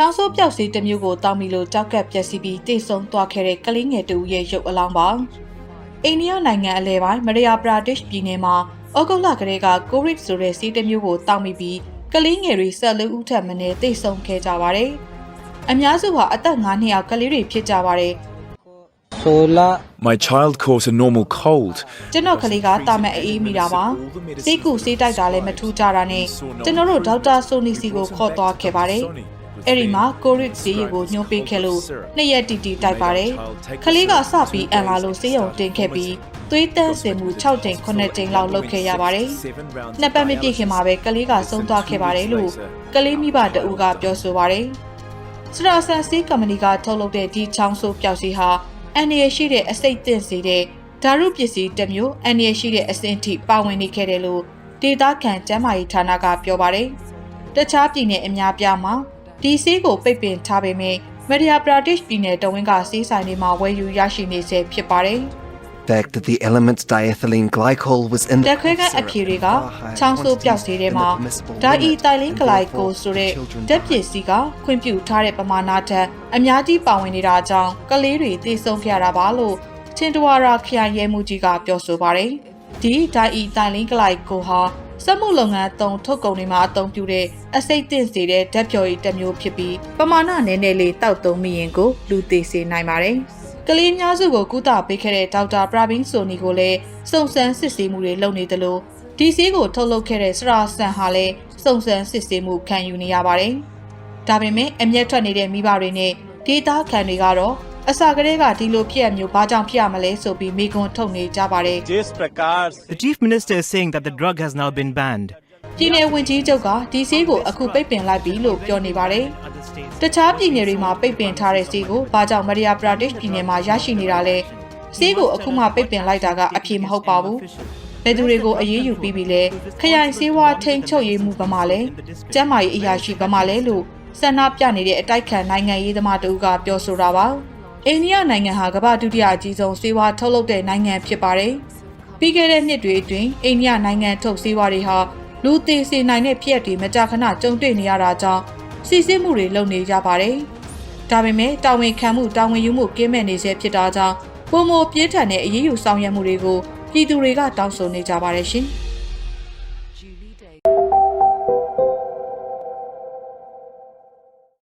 ချောင်းဆိုးပြောက်စီတစ်မျိုးကိုတောင်းပြီးလို့ကြောက်ကပ်ပျက်စီးပြီးတိတ်ဆုံးသွားခဲ့တဲ့ကလေးငယ်တူရဲ့ရုပ်အလောင်းပါအိန္ဒိယနိုင်ငံအလဲပိုင်းမရယာပရာဒိရှ်ပြည်နယ်မှာဩဂုတ်လကလေးကကိုရစ်ဆိုတဲ့စီးတစ်မျိုးကိုတောင်းပြီးပြီးကလေးငယ်တွေဆက်လူဦးထက်မင်းတိတ်ဆုံးခဲ့ကြပါတယ်အများစုဟာအသက်9နှစ်အောက်ကလေးတွေဖြစ်ကြပါတယ်16 My child caught a normal cold. ကျွန်တော်ကလေးကတာမန်အေးမိတာပါစိတ်ကူစိတ်တိုက်တာလည်းမထူးကြတာနဲ့ကျွန်တော်တို့ဒေါက်တာဆိုနီစီကိုခေါ်သွားခဲ့ပါတယ် အဲ့ဒီမှာကိုရစ်စီရီကိုညှိုးပေးခဲ့လို့နှစ်ရက်တီတီတိုက်ပါတယ်ကလေးကစပြီးအန်လာလို့စေးရုံတင်ခဲ့ပြီးသွေးတန်းစင်မှု6တိမ်9တိမ်လောက်လုပ်ခဲ့ရပါတယ်နှစ်ပတ်မပြည့်ခင်မှာပဲကလေးကဆုံးသွားခဲ့ပါတယ်လို့ကလေးမိဘတအူးကပြောဆိုပါတယ်စရာဆန်စီကမ္ပဏီကထုတ်လုပ်တဲ့ဒီချောင်းဆိုးပျောက်စီဟာအန်ရရှိတဲ့အစိတ်တင့်စေတဲ့ဓာရုပစ္စည်းတစ်မျိုးအန်ရရှိတဲ့အဆင့်ထိပါဝင်နေခဲ့တယ်လို့ဒေတာခန်ကျမ်းမာရေးဌာနကပြောပါတယ်။တခြားပြည်နယ်အများပြားမှာ ဒီဆေးကိုပိတ်ပင်ထားပေမဲ့မဒျာပရာဒိရှ်ပြည်နယ်တဝင်းကဆေးဆိုင်တွေမှာဝယ်ယူရရှိနေဆဲဖြစ်ပါတယ်။ fact that the element diethylene glycol was in တက်ခွဲကအဖြေတွေကချောင်းဆိုးပြောက်စေတဲ့မှာဓာအီတိုင်လင်းဂလိုက်ကိုဆိုတဲ့ဓာတ်ပစ္စည်းကခွင့်ပြုထားတဲ့ပမာဏထက်အများကြီးပါဝင်နေတာကြောင့်ကလေးတွေသိဆုံးခဲ့ရတာပါလို့ချင်းတဝါရာခရိုင်ရဲမှုကြီးကပြောဆိုပါတယ်။ဒီဓာအီတိုင်လင်းဂလိုက်ကိုဟာ စက်မှုလုပ်ငန်းအသုံးထုတ်ကုန်တွေမှာအသုံးပြုတဲ့အစိတ်တင့်စေတဲ့ဓာတ်ပျော်ရည်တစ်မျိုးဖြစ်ပြီးပမာဏနည်းနည်းလေးတောက်သုံးမိရင်ကိုလူသေးစေနိုင်ပါတယ်။ကလေးများစုကိုကုသပေးခဲ့တဲ့ဒေါက်တာပရာဘင်းဆိုနီကိုလည်းစုံစမ်းစစ်ဆေးမှုတွေလုပ်နေတယ်လို့ဒီဆေးကိုထုတ်လုပ်ခဲ့တဲ့စရာဆန်ဟာလည်းစုံစမ်းစစ်ဆေးမှုခံယူနေရပါတယ်။ဒါပေမဲ့အမျက်ထွက်နေတဲ့မိဘတွေနဲ့ဒေတာခံတွေကတော့ အစကတည်းကဒီလိုဖြစ်ရမျိုးဘာကြောင့်ဖြစ်ရမလဲဆိုပြီးမိကွန်းထုတ်နေကြပါတယ် Jay Prakash The Chief Minister is saying that the drug has now been banned ပြည်내ဝန်ကြီးချုပ်ကဒီဆေးကိုအခုပိတ်ပင်လိုက်ပြီလို့ပြောနေပါတယ်။တခြားပြည်နယ်တွေမှာပိတ်ပင်ထားတဲ့ဆေးကိုဘာကြောင့်မရီယာပရာဒစ်ပြည်နယ်မှာရရှိနေတာလဲ။ဆေးကိုအခုမှပိတ်ပင်လိုက်တာကအဖြေမဟုတ်ပါဘူး။ဘယ်သူတွေကိုအေးအေးယူပြီးပြီလဲ။ခရိုင်ဆေးဝါးထိန်ချုပ်ရေးမှုဗမာလဲ။ကျန်းမာရေးအရာရှိဗမာလဲလို့ဆန္ဒပြနေတဲ့အတိုက်ခံနိုင်ငံရေးသမားတို့ကပြောဆိုတာပါ။ အိန္ဒိယနိုင်ငံဟာကမ္ဘာဒုတိယအကြီးဆုံးဆေးဝါးထုတ်လုပ်တဲ့နိုင်ငံဖြစ်ပါတယ်ပြီးခဲ့တဲ့နှစ်တွေအတွင်းအိန္ဒိယနိုင်ငံထုတ်ဆေးဝါးတွေဟာလူသေးစေနိုင်တဲ့ဖြစ်ရပ်တွေမကြာခဏကြုံတွေ့နေရတာကြောင့်စီစစ်မှုတွေလုပ်နေကြပါတယ်။ဒါပေမဲ့တာဝန်ခံမှုတာဝန်ယူမှုကင်းမဲ့နေစေဖြစ်တာကြောင့်ပုံမပြင်းထန်တဲ့အရေးယူဆောင်ရွက်မှုတွေကိုပြည်သူတွေကတောင်းဆိုနေကြပါတယ်ရှင်။